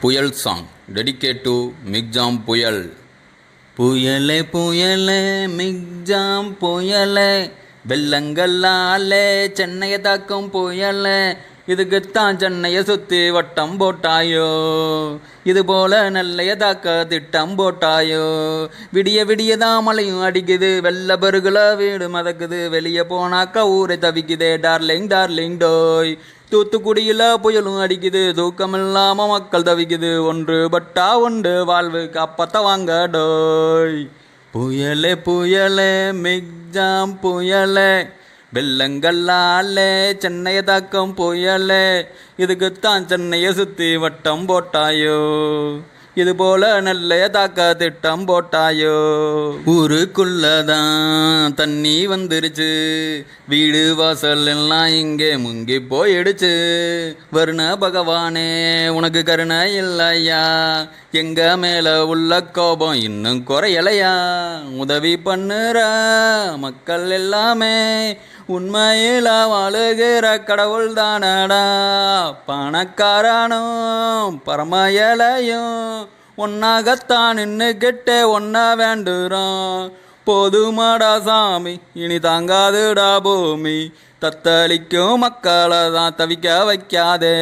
புயல் song dedicate to Michaung புயல் புயலே புயலே மிக்ஜாம் புயலே வெள்ளங்கள்லாலே சென்னையை தாக்கும் புயலே. இதுக்குத்தான் சென்னையை சுத்தி வட்டம் போட்டாயோ? இது போல நல்லைய தாக்க திட்டம் போட்டாயோ? விடிய விடியதான் மலையும் அடிக்குது வெள்ள பெருகுல வீடு மதக்குது வெளியே போனாக்கா ஊரை தவிக்குதே டார்லிங் டார்லிங் டோய். தூத்துக்குடியில் புயலும் அடிக்குது தூக்கம் மக்கள் தவிக்குது ஒன்று பட்டா உண்டு வாழ்வு காப்பத்த வாங்க டோய். புயலே புயலே மிக்ஜாம் புயலே. வெள்ளங்கள்லாலே சென்னையை தாக்கம் புயலே இதுக்குத்தான் சென்னையை சுத்தி வட்டம் போட்டாயோ? இது போல நல்ல தாக்க திட்டம் போட்டாயோ? ஊருக்குள்ளதான் தண்ணி வந்துருச்சு வீடு வாசல் எல்லாம் இங்கே முங்கி போயிடுச்சு. வருண பகவானே உனக்கு கருணை இல்லையா? எங்க மேல உள்ள கோபம் இன்னும் குறையலையா? உதவி பண்ணுற மக்கள் எல்லாமே உண்மையில் வாழுகிற கடவுள் தானடா பணக்காரனும் பரமயலையும் ஒன்னாகத்தான் நின்னுக்கிட்டே ஒன்னா வேண்டுறோம். போதுமாடா சாமி இனி தாங்காதுடா பூமி. தத்தளிக்கும் மக்களை தான் தவிக்க வைக்காதே.